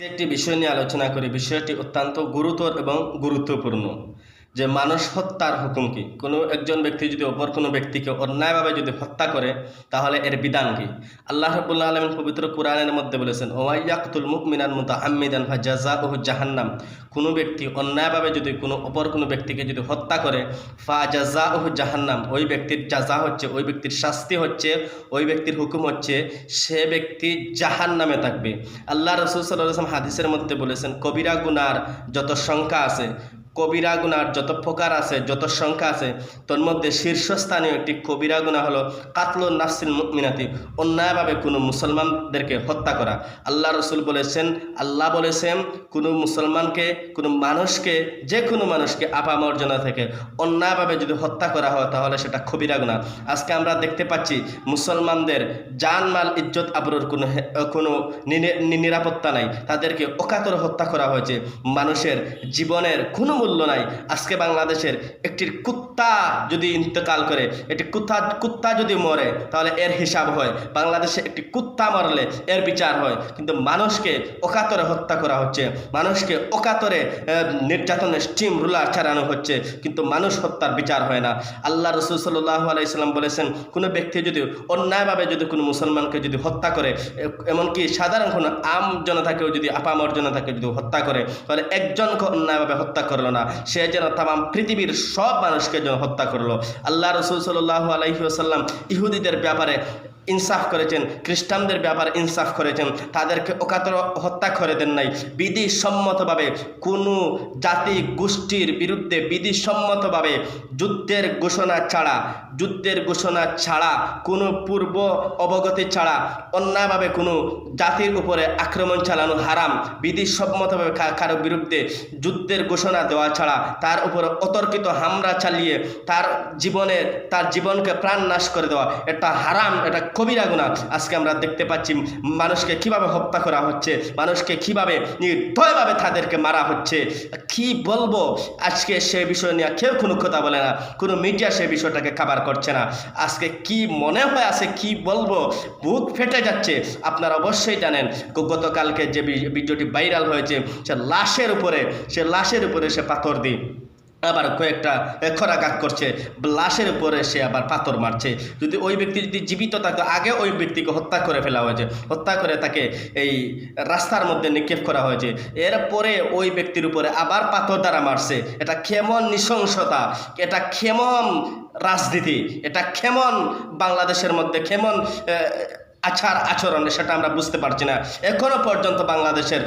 একটি বিষয় নিয়ে আলোচনা করি। বিষয়টি অত্যন্ত গুরুতর এবং গুরুত্বপূর্ণ। যে মানুষ হত্যার হুকুম কি? কোনো একজন ব্যক্তি যদি অপর কোনো ব্যক্তিকে অন্যায়ভাবে যদি হত্যা করে, তাহলে এর বিধান কি? আল্লাহ রবুল্লা আলমিন পবিত্র কোরআনের মধ্যে বলেছেন ওয়াইয়াকুল মুকমিনান মুতা আম্মিদান ফা জাজা ওহু জাহান্নাম। কোনো ব্যক্তি অন্যায়ভাবে যদি কোনো অপর কোনো ব্যক্তিকে যদি হত্যা করে ফা জাজা ওহু জাহান্নাম। ওই ব্যক্তির জাজা হচ্ছে, ওই ব্যক্তির শাস্তি হচ্ছে, ওই ব্যক্তির হুকুম হচ্ছে, সে ব্যক্তি জাহান নামে থাকবে। আল্লাহ রসুল সাল্লাম হাদিসের মধ্যে বলেছেন, কবিরা গুনার যত সংখ্যা আছে কবিরা গুনার যত প্রকার আছে, যত সংখ্যা আছে, তোর মধ্যে শীর্ষস্থানীয় একটি কবিরা গুণা হলো কাতলুন নাফসিল মুমিনাতি, অন্যায়ভাবে কোনো মুসলমানদেরকে হত্যা করা। আল্লাহ রসুল বলেছেন, আল্লাহ বলেছেন, কোনো মুসলমানকে, কোনো মানুষকে, যে কোনো মানুষকে আপামর্জনা থেকে অন্যায়ভাবে যদি হত্যা করা হয়, তাহলে সেটা কবিরা গুণা। আজকে আমরা দেখতে পাচ্ছি, মুসলমানদের জানমাল ইজ্জত আবরুর কোনো কোনো নিরাপত্তা নাই। তাদেরকে অকাতর হত্যা করা হয়েছে। মানুষের জীবনের কোনো মূল্য নাই। আজকে বাংলাদেশের একটি কুত্তা যদি ইন্তেকাল করে, একটি কুত্তা কুত্তা যদি মরে, তাহলে এর হিসাব হয়, বাংলাদেশে একটি কুত্তা মরলে এর বিচার হয়। কিন্তু মানুষকে অকাতরে হত্যা করা হচ্ছে, মানুষকে অকাতরে নির্যাতনের স্টিম রুলার চালানো হচ্ছে, কিন্তু মানুষ হত্যার বিচার হয় না। আল্লাহ রসুল সাল্লাহ আলাইসাল্লাম বলেছেন, কোনো ব্যক্তি যদি অন্যায়ভাবে যদি কোনো মুসলমানকে যদি হত্যা করে এমনকি সাধারণ কোনো আম জনতাকেও যদি আপামর জনতাকে যদি হত্যা করে, তাহলে একজনকে অন্যায়ভাবে হত্যা করল না, সে যেন তাম পৃথিবীর সব মানুষকে যেন হত্যা করল। আল্লাহ রসুল সাল্লাহ আলহিউসাল্লাম ইহুদিদের ব্যাপারে ইনসাফ করেছেন, খ্রিস্টানদের ব্যাপারে ইনসাফ করেছেন, তাদেরকে অকাতর হত্যা করে দেন নাই। বিধিসম্মতভাবে কোনো জাতি গোষ্ঠীর বিরুদ্ধে বিধিসম্মতভাবে যুদ্ধের ঘোষণা ছাড়া, যুদ্ধের ঘোষণা ছাড়া, কোনো পূর্ব অবগতি ছাড়া, অন্যায়ভাবে কোনো জাতির উপরে আক্রমণ চালানো হারাম, বিধিসম্মতভাবে কারও বিরুদ্ধে যুদ্ধের ঘোষণা দেওয়া ছাড়া, তার উপরে অতর্কিত হামলা চালিয়ে তার জীবনের, তার জীবনকে প্রাণ নাশ করে দেওয়া, এটা হারাম, এটা কবিরা গুণা আজকে আমরা দেখতে পাচ্ছি মানুষকে কীভাবে হত্যা করা হচ্ছে, মানুষকে কীভাবে নির্দয়ভাবে তাদেরকে মারা হচ্ছে, কি বলব? আজকে সে বিষয় নিয়ে কেউ কোনো কথা বলে না, কোনো মিডিয়া সে বিষয়টাকে কাবার করছে না। আজকে কি মনে হয় আছে, কি বলব? বুক ফেটে যাচ্ছে। আপনারা অবশ্যই জানেন গতকালকে যে ভিডিওটি ভাইরাল হয়েছে, সে লাশের উপরে, সে লাশের উপরে সে পাথর দিই আবার কয়েকটা খরাঘাত করছে। লাশের উপরে সে আবার পাথর মারছে। যদি ওই ব্যক্তি যদি জীবিত থাকে আগে ওই ব্যক্তিকে হত্যা করে ফেলা হয়েছে। হত্যা করে তাকে এই রাস্তার মধ্যে নিক্ষেপ করা হয়েছে। এরপরে ওই ব্যক্তির উপরে আবার পাথর দ্বারা মারছে। এটা কেমন নৃশংসতা এটা কেমন রাজনীতি এটা কেমন বাংলাদেশের মধ্যে আহ, আচার আচরণে, সেটা আমরা বুঝতে পারছি না। এখনও পর্যন্ত বাংলাদেশের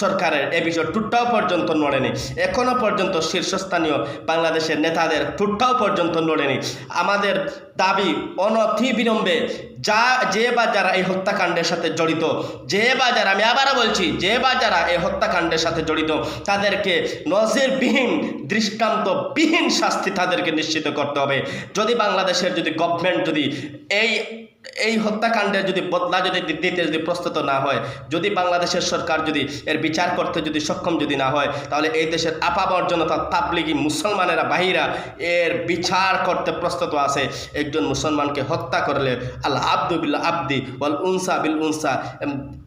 সরকারের এ বিষয় টুটটাও পর্যন্ত নড়েনি। এখনও পর্যন্ত শীর্ষস্থানীয় বাংলাদেশের নেতাদের টুটটাও পর্যন্ত নড়েনি। আমাদের দাবি অনথি বিলম্বে যা, যে বা যারা এই হত্যাকাণ্ডের সাথে জড়িত, যে বা যারা, আমি আবারও বলছি, যে বা যারা এই হত্যাকাণ্ডের সাথে জড়িত, তাদেরকে নজিরবিহীন, দৃষ্টান্তবিহীন শাস্তি তাদেরকে নিশ্চিত করতে হবে। যদি বাংলাদেশের যদি গভর্নমেন্ট যদি এই এই হত্যাকাণ্ডের যদি বদলা যদি দিতে যদি প্রস্তুত না হয়, যদি বাংলাদেশের সরকার যদি এর বিচার করতে যদি সক্ষম যদি না হয়, তাহলে এই দেশের আপাবর জনতা, তাবলিগি মুসলমানেরা, বাহিরা এর বিচার করতে প্রস্তুত আছে। একজন মুসলমানকে হত্যা করলে আল্লাহ আব্দু বিল্লা আব্দি ওয়াল উনসা বিল উনসা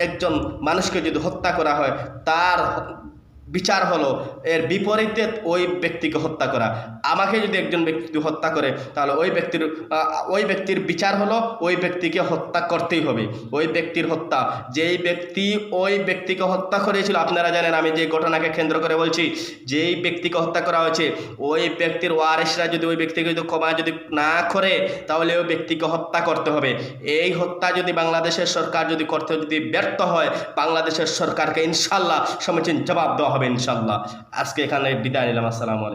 একজন মানুষকে যদি হত্যা করা হয়, তার বিচার হলো, এর বিপরীতে ওই ব্যক্তিকে হত্যা করা। আমাকে যদি একজন ব্যক্তি হত্যা করে, তাহলে ওই ব্যক্তির ওই ব্যক্তির বিচার হলো, ওই ব্যক্তিকে হত্যা করতেই হবে। ওই ব্যক্তির হত্যা। যেই ব্যক্তি ওই ব্যক্তিকে হত্যা করেছিল, আপনারা জানেন আমি যে ঘটনাকে কেন্দ্র করে বলছি, যেই ব্যক্তিকে হত্যা করা হয়েছে, ওই ব্যক্তির ওয়ারিসরা যদি ওই ব্যক্তিকে যদি ক্ষমা যদি না করে, তাহলে ওই ব্যক্তিকে হত্যা করতে হবে। এই হত্যা যদি বাংলাদেশের সরকার যদি করতে, যদি ব্যর্থ হয়, বাংলাদেশের সরকারকে ইনশাল্লাহ সমীচীন জবাব দেওয়া হবে ইনশাল্লাহ আজকে এখানে বিদায় নিলাম আসসালামু আলাইকুম।